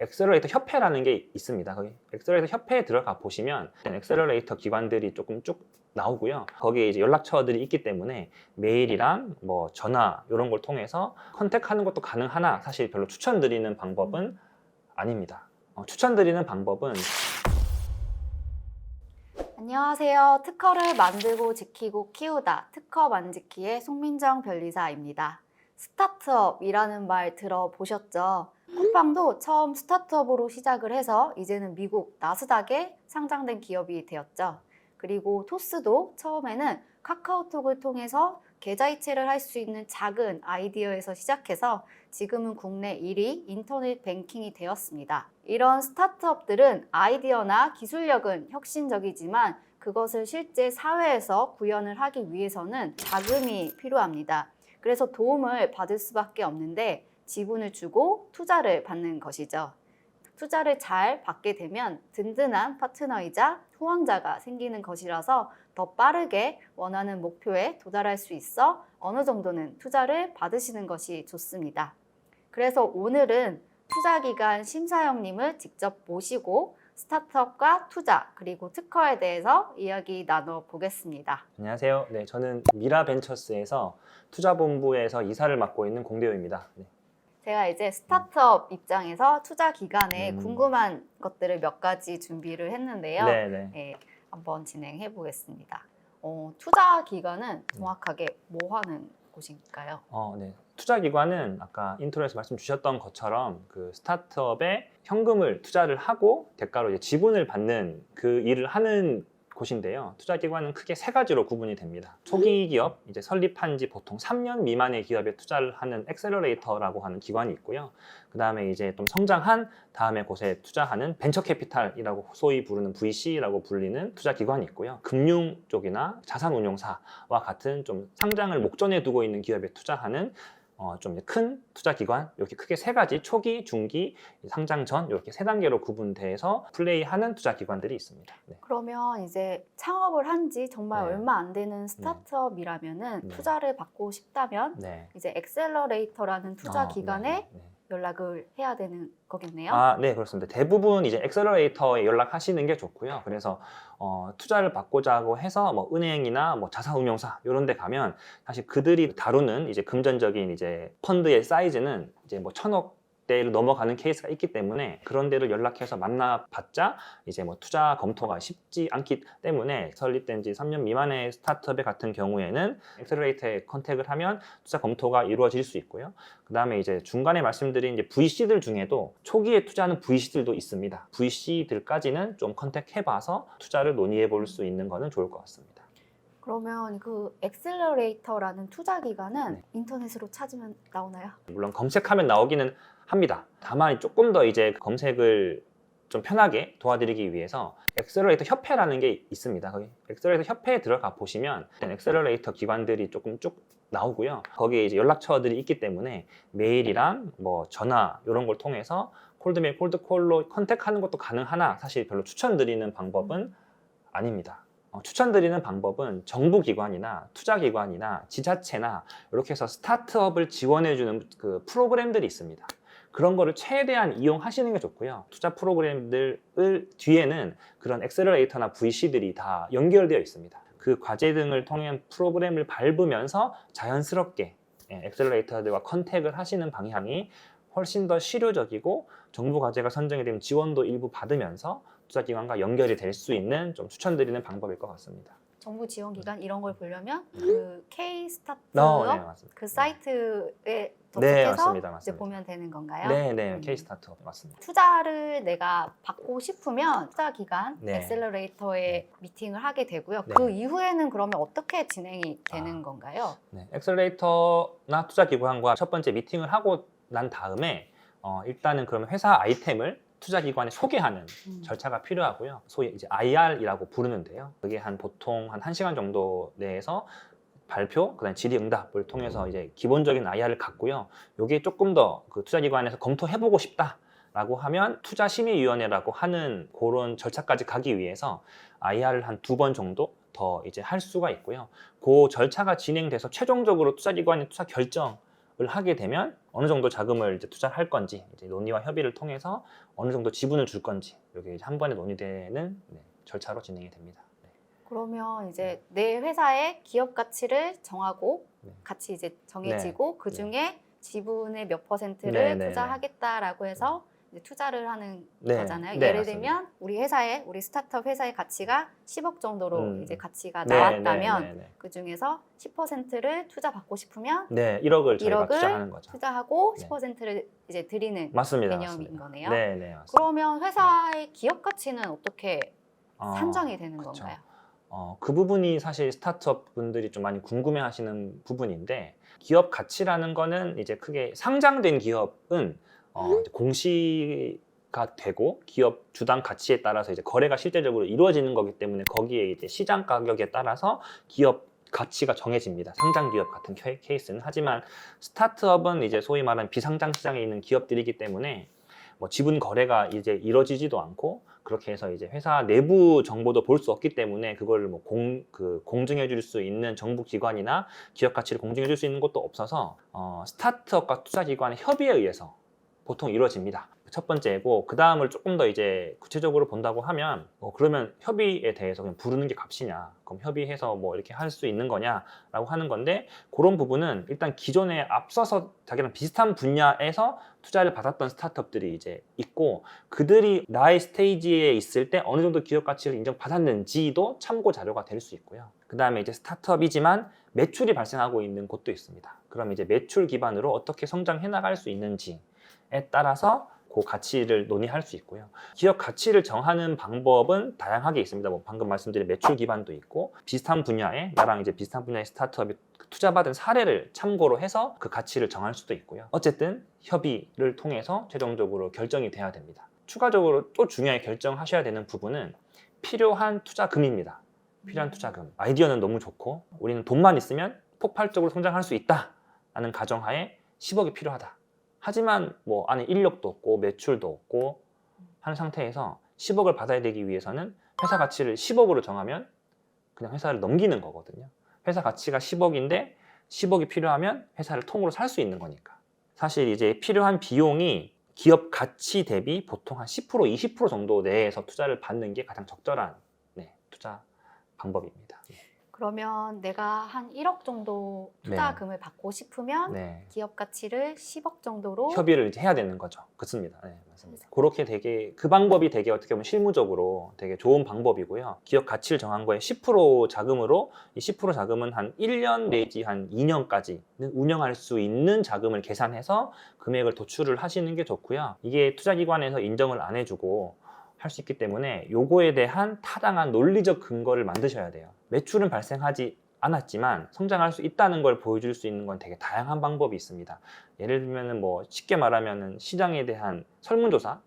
엑셀러레이터 협회라는 게 있습니다. 거기 엑셀러레이터 협회에 들어가 보시면 엑셀러레이터 기관들이 조금 쭉 나오고요. 거기에 이제 연락처들이 있기 때문에 메일이랑 뭐 전화 이런 걸 통해서 컨택하는 것도 가능하나 사실 별로 추천드리는 방법은 아닙니다. 어, 추천드리는 방법은 안녕하세요. 특허를 만들고 지키고 키우다 특허 만지키의 송민정 변리사입니다. 스타트업이라는 말 들어보셨죠? 쿠팡도 처음 스타트업으로 시작을 해서 이제는 미국 나스닥에 상장된 기업이 되었죠. 그리고 토스도 처음에는 카카오톡을 통해서 계좌이체를 할 수 있는 작은 아이디어에서 시작해서 지금은 국내 1위 인터넷 뱅킹이 되었습니다. 이런 스타트업들은 아이디어나 기술력은 혁신적이지만 그것을 실제 사회에서 구현을 하기 위해서는 자금이 필요합니다. 그래서 도움을 받을 수밖에 없는데 지분을 주고 투자를 받는 것이죠. 투자를 잘 받게 되면 든든한 파트너이자 후원자가 생기는 것이라서 더 빠르게 원하는 목표에 도달할 수 있어 어느 정도는 투자를 받으시는 것이 좋습니다. 그래서 오늘은 투자기관 심사영님을 직접 모시고 스타트업과 투자 그리고 특허에 대해서 이야기 나눠 보겠습니다. 안녕하세요. 네, 저는 미라벤처스에서 투자본부에서 이사를 맡고 있는 공대호입니다. 네. 제가 이제 스타트업 입장에서 투자 기간에 음. 궁금한 것들을 몇 가지 준비를 했는데요. 네, 네. 네, 한번 진행해 보겠습니다. 어, 투자 기관은 정확하게 뭐 하는 곳인가요? 어, 네. 투자 기관은 아까 인트로에서 말씀 주셨던 것처럼 그 스타트업에 현금을 투자를 하고 대가로 이제 지분을 받는 그 일을 하는 곳인데요. 투자기관은 크게 세 가지로 구분이 됩니다. 초기 기업, 이제 설립한 지 보통 3년 미만의 기업에 투자를 하는 엑셀러레이터라고 하는 기관이 있고요. 그 다음에 이제 좀 성장한 다음에 곳에 투자하는 벤처 캐피탈이라고 소위 부르는 VC라고 불리는 투자 기관이 있고요. 금융 쪽이나 자산운용사와 같은 좀 상장을 목전에 두고 있는 기업에 투자하는 어, 좀 큰 투자 기관 이렇게 크게 세 가지 초기, 중기, 상장 전 이렇게 세 단계로 구분돼서 플레이하는 투자 기관들이 있습니다. 네. 그러면 이제 창업을 한 지 정말 네. 얼마 안 되는 스타트업이라면은 네. 투자를 받고 싶다면 네. 이제 엑셀러레이터라는 투자 아, 기관에 네, 네. 연락을 해야 되는 거겠네요. 아, 네, 그렇습니다. 대부분 이제 엑셀러레이터에 연락하시는 게 좋고요. 그래서 어, 투자를 받고자 하고 해서 뭐 은행이나 뭐 자산운용사 이런 데 가면 사실 그들이 다루는 이제 금전적인 이제 펀드의 사이즈는 이제 뭐 천억 대를 넘어가는 케이스가 있기 때문에 그런 데를 연락해서 만나봤자 이제 뭐 투자 검토가 쉽지 않기 때문에 설립된 지 3년 미만의 스타트업 같은 경우에는 엑셀러레이터에 컨택을 하면 투자 검토가 이루어질 수 있고요. 그 다음에 이제 중간에 말씀드린 이제 VC들 중에도 초기에 투자하는 VC들도 있습니다. VC들까지는 좀 컨택해봐서 투자를 논의해 볼 수 있는 거는 좋을 것 같습니다. 그러면 그 엑셀러레이터라는 투자 기관은 네. 인터넷으로 찾으면 나오나요? 물론 검색하면 나오기는 합니다. 다만 조금 더 이제 검색을 좀 편하게 도와드리기 위해서 엑셀러레이터 협회라는 게 있습니다. 거기 엑셀러레이터 협회에 들어가 보시면 엑셀러레이터 기관들이 조금 쭉 나오고요. 거기에 이제 연락처들이 있기 때문에 메일이랑 뭐 전화 이런 걸 통해서 콜드메일, 콜드콜로 컨택하는 것도 가능하나 사실 별로 추천드리는 방법은 아닙니다. 어, 추천드리는 방법은 정부기관이나 투자기관이나 지자체나 이렇게 해서 스타트업을 지원해주는 그 프로그램들이 있습니다. 그런 거를 최대한 이용하시는 게 좋고요. 투자 프로그램들을 뒤에는 그런 엑셀러레이터나 VC들이 다 연결되어 있습니다. 그 과제 등을 통한 프로그램을 밟으면서 자연스럽게 예, 엑셀러레이터들과 컨택을 하시는 방향이 훨씬 더 실효적이고 정부 과제가 선정이 되면 지원도 일부 받으면서 투자기관과 연결이 될 수 있는 좀 추천드리는 방법일 것 같습니다. 정부 지원 기관 이런 걸 보려면 음. 그 K 스타트업 어, 네. 그 사이트에 네, 접속해서 맞습니다. 이제 맞습니다. 보면 되는 건가요? 네, 네, 음. K스타트업 맞습니다. 투자를 내가 받고 싶으면 투자 기관 네. 엑셀러레이터에 미팅을 하게 되고요. 네. 그 이후에는 그러면 어떻게 진행이 되는 아. 건가요? 네, 엑셀레이터나 투자 기관과 첫 번째 미팅을 하고 난 다음에 어, 일단은 그러면 회사 아이템을 투자 기관에 소개하는 음. 절차가 필요하고요. 소위 이제 IR이라고 부르는데요. 그게 한 보통 한 1시간 정도 내에서 발표, 그다음 질의응답을 통해서 이제 기본적인 IR을 갖고요. 요게 조금 더 그 투자기관에서 검토해보고 싶다라고 하면 투자심의위원회라고 하는 그런 절차까지 가기 위해서 IR을 한 두 번 정도 더 이제 할 수가 있고요. 그 절차가 진행돼서 최종적으로 투자기관의 투자 결정 투자를 하게 되면 어느 정도 자금을 이제 투자할 건지 이제 논의와 협의를 통해서 어느 정도 지분을 줄 건지 이게 한 번에 논의되는 네, 절차로 진행이 됩니다. 네. 그러면 이제 내 회사의 기업 가치를 정하고 네. 같이 이제 정해지고 그 중에 지분의 몇 퍼센트를 네, 네, 투자하겠다라고 해서 이제 투자를 하는 네. 거잖아요. 네, 예를 맞습니다. 들면 우리 회사의 우리 스타트업 회사의 가치가 10억 정도로 음. 이제 가치가 네, 나왔다면 네, 네, 네. 그 중에서 10%를 투자 받고 싶으면 네, 1억을 저희가 1억을 투자하는 거죠. 투자하고 네. 10%를 이제 드리는 맞습니다. 개념인 맞습니다. 거네요. 네, 네. 그러면 회사의 기업 가치는 어떻게 어, 산정이 되는 그쵸. 건가요? 어, 그 부분이 사실 스타트업 분들이 좀 많이 궁금해 하시는 부분인데 기업 가치라는 거는 이제 크게 상장된 기업은 어, 이제 공시가 되고 기업 주당 가치에 따라서 이제 거래가 실제적으로 이루어지는 거기 때문에 거기에 이제 시장 가격에 따라서 기업 가치가 정해집니다. 상장 기업 같은 케- 케이스는 하지만 스타트업은 이제 소위 말하는 비상장 시장에 있는 기업들이기 때문에 뭐 지분 거래가 이제 이루어지지도 않고 그렇게 해서 이제 회사 내부 정보도 볼 수 없기 때문에 그걸 뭐 공, 그 공증해 줄 수 있는 정부 기관이나 기업 가치를 공증해 줄 수 있는 것도 없어서 어, 스타트업과 투자 기관의 협의에 의해서 보통 이루어집니다. 첫 번째고 그 다음을 조금 더 이제 구체적으로 본다고 하면 어, 그러면 협의에 대해서 그냥 부르는 게 값이냐 그럼 협의해서 뭐 이렇게 할 수 있는 거냐라고 하는 건데 그런 부분은 일단 기존에 앞서서 자기랑 비슷한 분야에서 투자를 받았던 스타트업들이 이제 있고 그들이 나의 스테이지에 있을 때 어느 정도 기업 가치를 인정받았는지도 참고 자료가 될 수 있고요. 그 다음에 이제 스타트업이지만 매출이 발생하고 있는 곳도 있습니다. 그럼 이제 매출 기반으로 어떻게 성장해 나갈 수 있는지에 따라서 그 가치를 논의할 수 있고요. 기업 가치를 정하는 방법은 다양하게 있습니다. 뭐 방금 말씀드린 매출 기반도 있고 비슷한 분야에 나랑 이제 비슷한 분야의 스타트업이 투자받은 사례를 참고로 해서 그 가치를 정할 수도 있고요. 어쨌든 협의를 통해서 최종적으로 결정이 돼야 됩니다. 추가적으로 또 중요하게 결정하셔야 되는 부분은 필요한 투자금입니다. 필요한 투자금. 아이디어는 너무 좋고 우리는 돈만 있으면 폭발적으로 성장할 수 있다. 라는 가정하에 10억이 필요하다. 하지만 뭐 안에 인력도 없고 매출도 없고 하는 상태에서 10억을 받아야 되기 위해서는 회사 가치를 10억으로 정하면 그냥 회사를 넘기는 거거든요. 회사 가치가 10억인데 10억이 필요하면 회사를 통으로 살 수 있는 거니까. 사실 이제 필요한 비용이 기업 가치 대비 보통 한 10% 20% 정도 내에서 투자를 받는 게 가장 적절한 네, 투자 방법입니다. 그러면 내가 한 1억 정도 투자금을 받고 싶으면 네. 기업 가치를 10억 정도로 협의를 이제 해야 되는 거죠. 그렇습니다. 네, 맞습니다. 그렇게 되게 그 방법이 되게 어떻게 보면 실무적으로 되게 좋은 방법이고요. 기업 가치를 정한 거에 10% 자금으로 이 10% 자금은 한 1년 내지 한 2년까지는 운영할 수 있는 자금을 계산해서 금액을 도출을 하시는 게 좋고요. 이게 투자기관에서 인정을 안 해주고 할 수 있기 때문에 요거에 대한 타당한 논리적 근거를 만드셔야 돼요. 매출은 발생하지 않았지만 성장할 수 있다는 걸 보여줄 수 있는 건 되게 다양한 방법이 있습니다. 예를 들면은 뭐 쉽게 말하면은 시장에 대한 설문조사를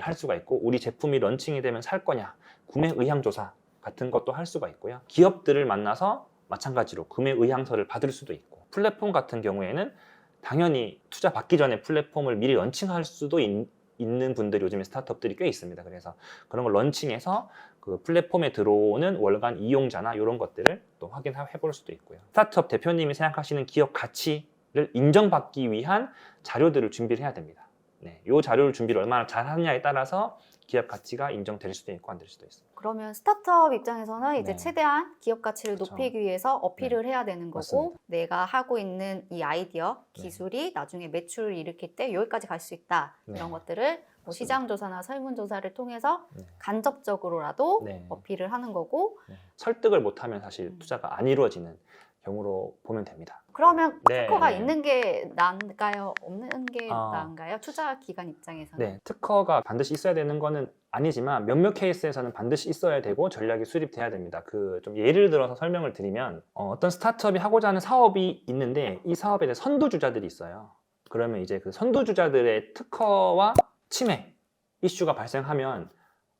할 수가 있고 우리 제품이 런칭이 되면 살 거냐 구매 의향 조사 같은 것도 할 수가 있고요. 기업들을 만나서 마찬가지로 구매 의향서를 받을 수도 있고 플랫폼 같은 경우에는 당연히 투자 받기 전에 플랫폼을 미리 런칭할 수도 있, 는 분들이 요즘에 스타트업들이 꽤 있습니다. 그래서 그런 걸 런칭해서 그 플랫폼에 들어오는 월간 이용자나 이런 것들을 또 확인해 볼 수도 있고요. 스타트업 대표님이 생각하시는 기업 가치를 인정받기 위한 자료들을 준비를 해야 됩니다. 네, 이 자료를 준비를 얼마나 잘하느냐에 따라서 기업 가치가 인정될 수도 있고 안 될 수도 있습니다. 그러면 스타트업 입장에서는 이제 네. 최대한 기업 가치를 그쵸. 높이기 위해서 어필을 해야 되는 거고 맞습니다. 내가 하고 있는 이 아이디어, 네. 기술이 나중에 매출을 일으킬 때 여기까지 갈 수 있다. 네. 이런 것들을 뭐. 시장 조사나 설문 조사를 통해서 네. 간접적으로라도 네. 어필을 하는 거고 네. 설득을 못하면 사실 음. 투자가 안 이루어지는 경우로 보면 됩니다. 그러면 네, 특허가 네. 있는 게 나은가요? 없는 게 아. 나은가요? 투자 기관 입장에서는. 네, 특허가 반드시 있어야 되는 거는 아니지만 몇몇 케이스에서는 반드시 있어야 되고 전략이 수립돼야 됩니다. 그 좀 예를 들어서 설명을 드리면 어, 떤 스타트업이 하고자 하는 사업이 있는데 이 사업에 대해 선두주자들이 있어요. 그러면 이제 그 선두주자들의 특허와 침해 이슈가 발생하면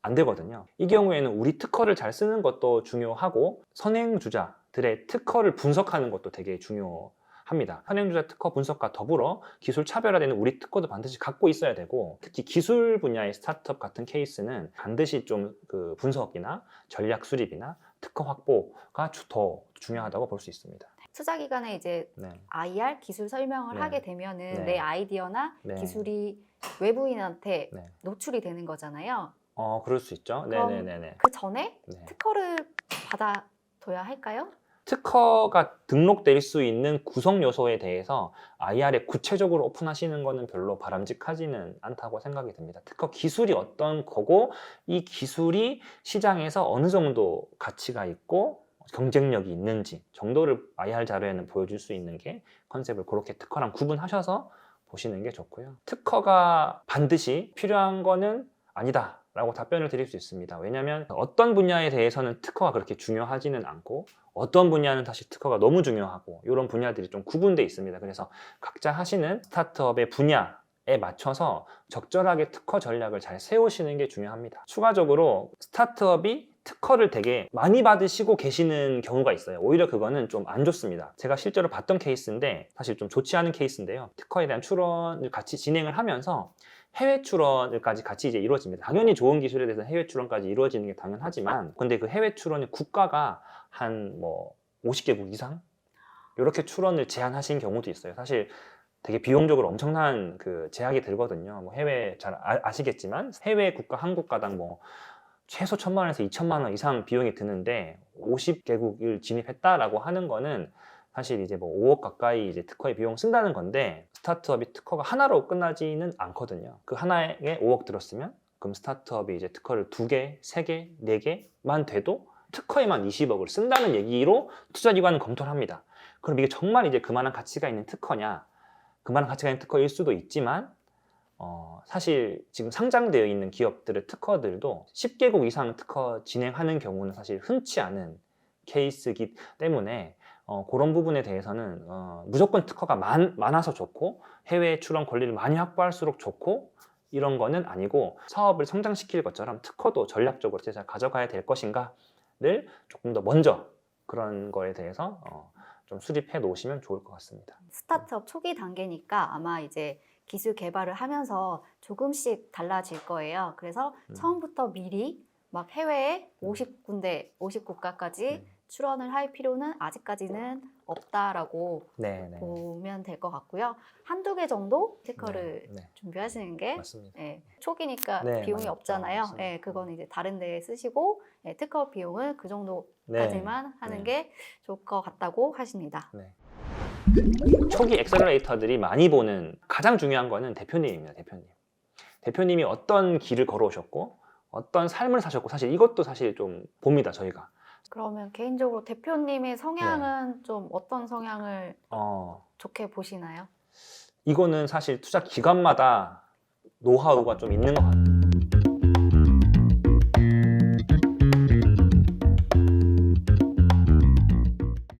안 되거든요. 이 경우에는 우리 특허를 잘 쓰는 것도 중요하고 선행주자 들의 특허를 분석하는 것도 되게 중요합니다. 선행주자 특허 분석과 더불어 기술 차별화되는 우리 특허도 반드시 갖고 있어야 되고 특히 기술 분야의 스타트업 같은 케이스는 반드시 좀 그 분석이나 전략 수립이나 특허 확보가 주- 더 중요하다고 볼 수 있습니다. 투자 기간에 이제 네. IR 기술 설명을 네. 하게 되면은 네. 내 아이디어나 네. 기술이 외부인한테 네. 노출이 되는 거잖아요. 어, 그럴 수 있죠. 네네네네. 그 전에 네. 특허를 받아둬야 할까요? 특허가 등록될 수 있는 구성 요소에 대해서 IR에 구체적으로 오픈하시는 거는 별로 바람직하지는 않다고 생각이 듭니다. 특허 기술이 어떤 거고 이 기술이 시장에서 어느 정도 가치가 있고 경쟁력이 있는지 정도를 IR 자료에는 보여줄 수 있는 게 컨셉을 그렇게 특허랑 구분하셔서 보시는 게 좋고요. 특허가 반드시 필요한 거는 아니다. 라고 답변을 드릴 수 있습니다. 왜냐하면 어떤 분야에 대해서는 특허가 그렇게 중요하지는 않고 어떤 분야는 사실 특허가 너무 중요하고 이런 분야들이 좀 구분돼 있습니다. 그래서 각자 하시는 스타트업의 분야 에 맞춰서 적절하게 특허 전략을 잘 세우시는 게 중요합니다. 추가적으로 스타트업이 특허를 되게 많이 받으시고 계시는 경우가 있어요. 오히려 그거는 좀 안 좋습니다. 제가 실제로 봤던 케이스인데 사실 좀 좋지 않은 케이스인데요. 특허에 대한 출원을 같이 진행을 하면서 해외 출원을까지 같이 이제 이루어집니다. 당연히 좋은 기술에 대해서 해외 출원까지 이루어지는 게 당연하지만 근데 그 해외 출원의 국가가 한 뭐 50개국 이상 이렇게 출원을 제한하신 경우도 있어요. 사실 되게 비용적으로 엄청난 그 제약이 들거든요. 뭐 해외 잘 아, 시겠지만 해외 국가 한 국가당 뭐 최소 천만 원에서 이천만 원 이상 비용이 드는데 50개국을 진입했다라고 하는 거는 사실 이제 뭐 5억 가까이 이제 특허에 비용 쓴다는 건데 스타트업이 특허가 하나로 끝나지는 않거든요. 그 하나에 5억 들었으면 그럼 스타트업이 이제 특허를 두 개, 세 개, 네 개만 돼도 특허에만 20억을 쓴다는 얘기로 투자기관은 검토를 합니다. 그럼 이게 정말 이제 그만한 가치가 있는 특허냐? 그만한 가치가 있는 특허일 수도 있지만 어, 사실 지금 상장되어 있는 기업들의 특허들도 10개국 이상 특허 진행하는 경우는 사실 흔치 않은 케이스이기 때문에 어, 그런 부분에 대해서는 어, 무조건 특허가 많, 많아서 좋고 해외 출원 권리를 많이 확보할수록 좋고 이런 거는 아니고 사업을 성장시킬 것처럼 특허도 전략적으로 제가 가져가야 될 것인가를 조금 더 먼저 그런 거에 대해서 어, 좀 수립해 놓으시면 좋을 것 같습니다. 스타트업 초기 단계니까 아마 이제 기술 개발을 하면서 조금씩 달라질 거예요. 그래서 음. 처음부터 미리 막 해외에 50군데, 50국가까지 음. 출원을 할 필요는 아직까지는 없다라고 네, 네. 보면 될 것 같고요. 한두 개 정도 특허를 네, 네. 준비하시는 게 맞습니다. 예, 초기니까 네, 비용이 맞아요. 없잖아요. 맞습니다. 예, 그거는 이제 다른 데에 쓰시고 예, 특허 비용을 그 정도까지만 하는 네. 게 좋을 것 같다고 하십니다. 네. 초기 엑셀러레이터들이 많이 보는 가장 중요한 거는 대표님입니다. 대표님. 대표님이 어떤 길을 걸어오셨고 어떤 삶을 사셨고 사실 이것도 사실 좀 봅니다. 저희가. 그러면 개인적으로 대표님의 성향은 네. 좀 어떤 성향을 어, 좋게 보시나요? 이거는 사실 투자 기관마다 노하우가 좀 있는 것 같아요.